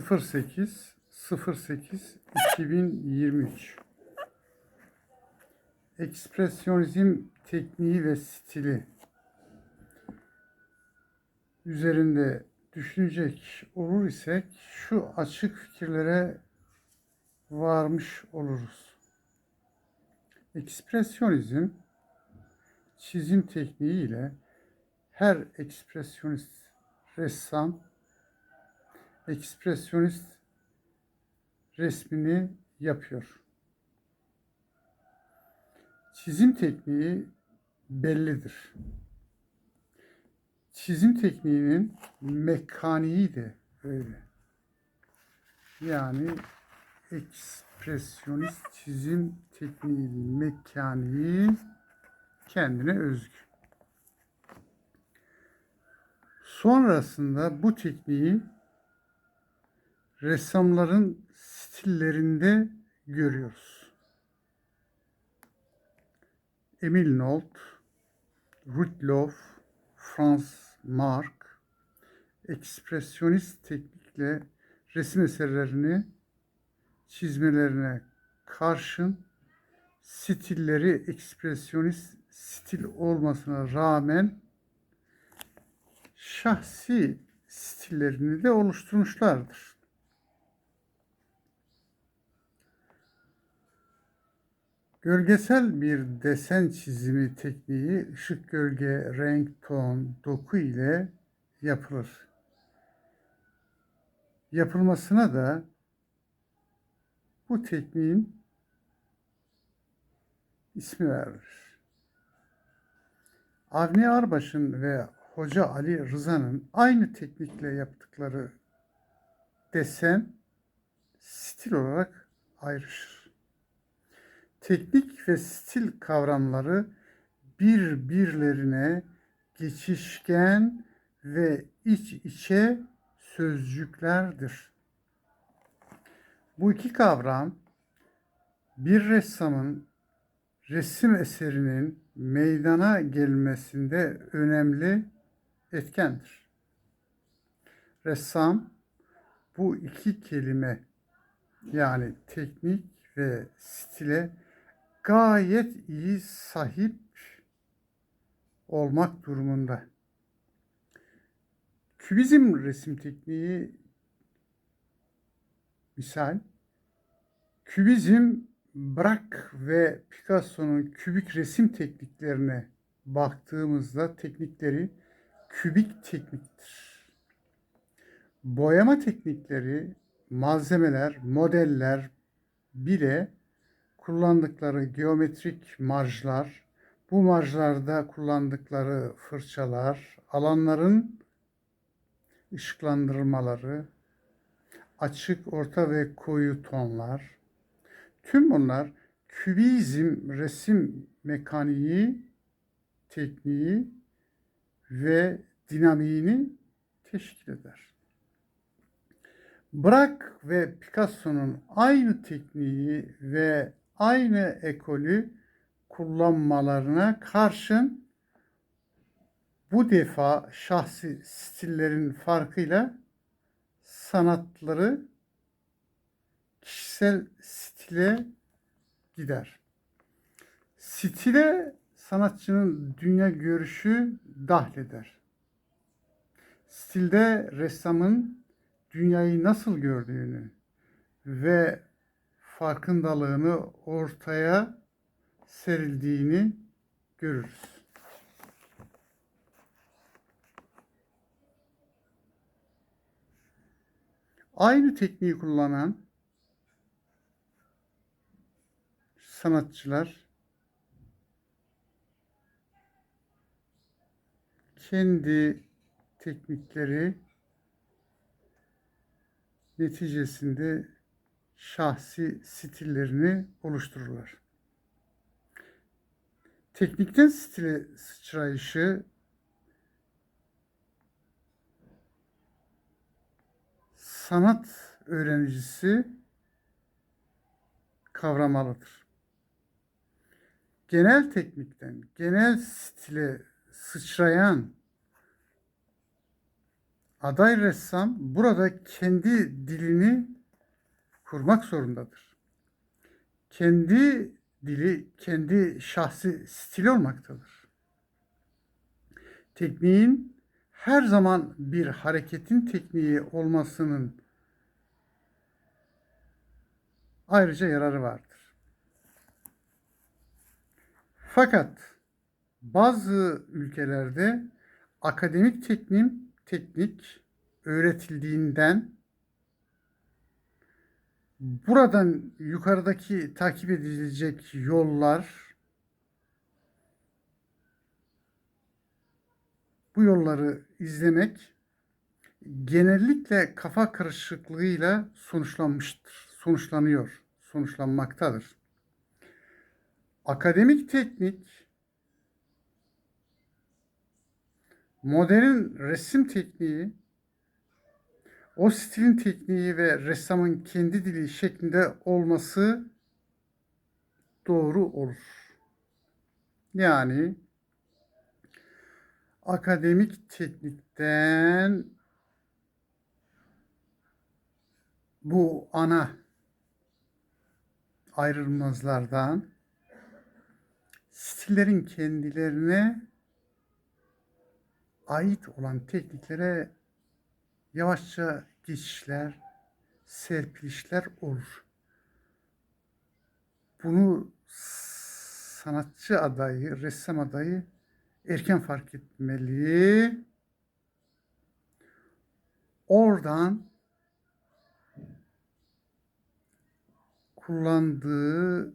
08 08 2023 Ekspresyonizm tekniği ve stili üzerinde düşünecek olur isek şu açık fikirlere varmış oluruz. Ekspresyonizm çizim tekniği ile her ekspresyonist ressam ekspresyonist resmini yapıyor. Çizim tekniği bellidir. Çizim tekniğinin mekaniği de öyle. Yani ekspresyonist çizim tekniğinin mekaniği kendine özgü. Sonrasında bu tekniği ressamların stillerinde görüyoruz. Emil Nolt, Rutloff, Franz Marc ekspresyonist teknikle resim eserlerini çizmelerine karşın stilleri ekspresyonist stil olmasına rağmen şahsi stillerini de oluşturmuşlardır. Gölgesel bir desen çizimi tekniği ışık, gölge, renk, ton, doku ile yapılır. Yapılmasına da bu tekniğin ismi verilir. Avni Arbaş'ın ve Hoca Ali Rıza'nın aynı teknikle yaptıkları desen stil olarak ayrışır. Teknik ve stil kavramları birbirlerine geçişken ve iç içe sözcüklerdir. Bu iki kavram bir ressamın resim eserinin meydana gelmesinde önemli etkendir. Ressam bu iki kelime yani teknik ve stile gayet iyi sahip olmak durumunda. Kübizm resim tekniği misal Kübizm Braque ve Picasso'nun kübik resim tekniklerine baktığımızda teknikleri kübik tekniktir. Boyama teknikleri, malzemeler, modeller bile kullandıkları geometrik marjlar, bu marjlarda kullandıkları fırçalar, alanların ışıklandırmaları, açık, orta ve koyu tonlar, tüm bunlar kübizm resim mekaniği, tekniği ve dinamiğini teşkil eder. Braque ve Picasso'nun aynı tekniği ve aynı ekolü kullanmalarına karşın bu defa şahsi stillerin farkıyla sanatları kişisel stile gider. Stile sanatçının dünya görüşü dahleder. Stilde ressamın dünyayı nasıl gördüğünü ve farkındalığını ortaya serildiğini görürüz. Aynı tekniği kullanan sanatçılar kendi teknikleri neticesinde şahsi stillerini oluştururlar. Teknikten stile sıçrayışı sanat öğrenicisi kavramalıdır. Genel teknikten genel stile sıçrayan aday ressam burada kendi dilini kurmak zorundadır. Kendi dili, kendi şahsi stili olmaktadır. Tekniğin her zaman bir hareketin tekniği olmasının ayrıca yararı vardır. Fakat bazı ülkelerde akademik teknik, teknik öğretildiğinden buradan yukarıdaki takip edilecek yollar bu yolları izlemek genellikle kafa karışıklığıyla sonuçlanmıştır. Sonuçlanıyor, sonuçlanmaktadır. Akademik teknik modern resim tekniği o stilin tekniği ve ressamın kendi dili şeklinde olması doğru olur. Yani akademik teknikten bu ana ayrılmazlardan stillerin kendilerine ait olan tekniklere yavaşça geçişler, serpilişler olur. Bunu sanatçı adayı, ressam adayı erken fark etmeli. Oradan kullandığı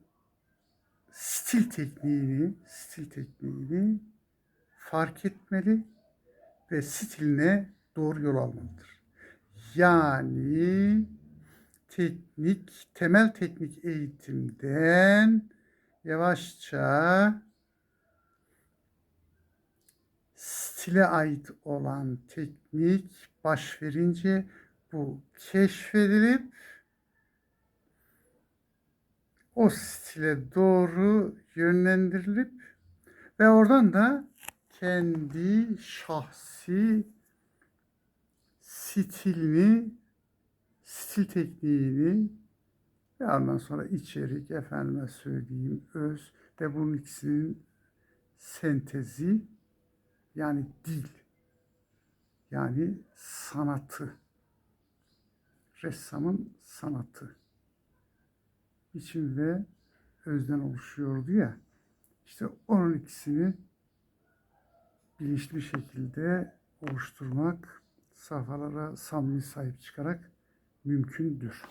stil tekniğini, stil tekniğini fark etmeli ve stiline doğru yol almalıdır. Yani teknik, temel teknik eğitimden yavaşça stile ait olan teknik baş verince bu keşfedilip o stile doğru yönlendirilip ve oradan da kendi şahsi stilini, stil tekniğini ve ondan sonra içerik, efendime söyleyeyim, öz ve bunun ikisinin sentezi yani dil yani sanatı ressamın sanatı biçim ve özden oluşuyordu ya işte onun ikisini bilinçli şekilde oluşturmak, safhalara samimi sahip çıkarak mümkündür.